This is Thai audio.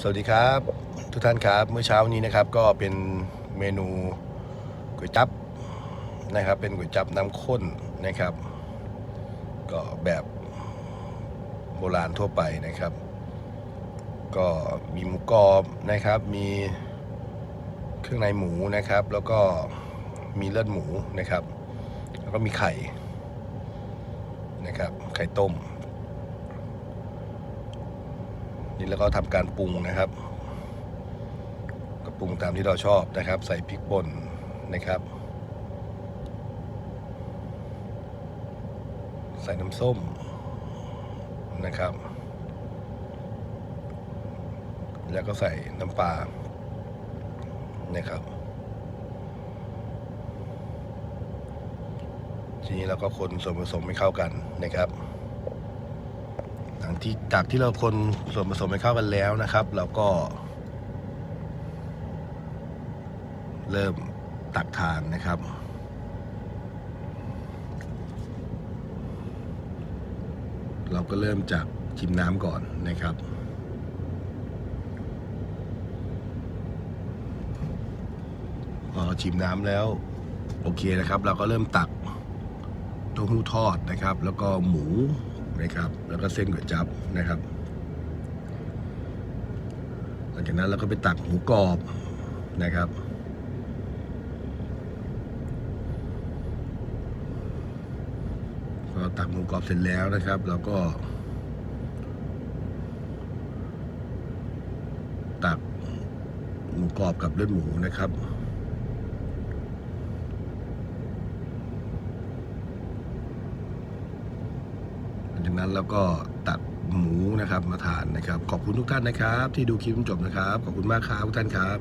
สวัสดีครับทุกท่านครับเมื่อเช้านี้นะครับก็เป็นเมนูก๋วยจั๊บนะครับ เป็นก๋วยจั๊บน้ำข้นนะครับ ก็แบบโบราณทั่วไปนะครับ ก็มีหมูกรอบนะครับ มีเครื่องในหมูนะครับ แล้วก็มีเลือดหมูนะครับ แล้วก็มีไข่นะครับ ไข่ต้ม นี่แล้วก็ทำการปรุงนะครับ ก็ปรุงตามที่เราชอบนะครับ ใส่พริกป่นนะครับ ใส่น้ำส้มนะครับ แล้วก็ใส่น้ำปลานะครับทีนี้เราก็คนส่วนผสมให้เข้ากันนะครับ หลังที่จากที่เราคนส่วนผสมให้เข้ากันแล้วนะครับ เราก็ เริ่มตักทานนะครับ เราก็เริ่มจากชิมน้ำก่อนนะครับพอชิมน้ำแล้ว โอเคนะครับ เราก็เริ่มตักเต้าหู้ทอดนะครับ แล้วก็หมู นะครับ แล้วก็เส้นก๋วยจั๊บนะครับ หลังจากนั้นเราก็ไปตักหมูกรอบนะครับ พอตักหมูกรอบเสร็จแล้วนะครับ เราก็ ตักหมูกรอบกับเลือดหมูนะครับ หลัง จากนั้นเราก็ตัดหมูนะครับมาทานนะครับ ขอบคุณทุกท่านนะครับ ที่ดูคลิปจนจบนะครับ ขอบคุณมากครับทุกท่านครับ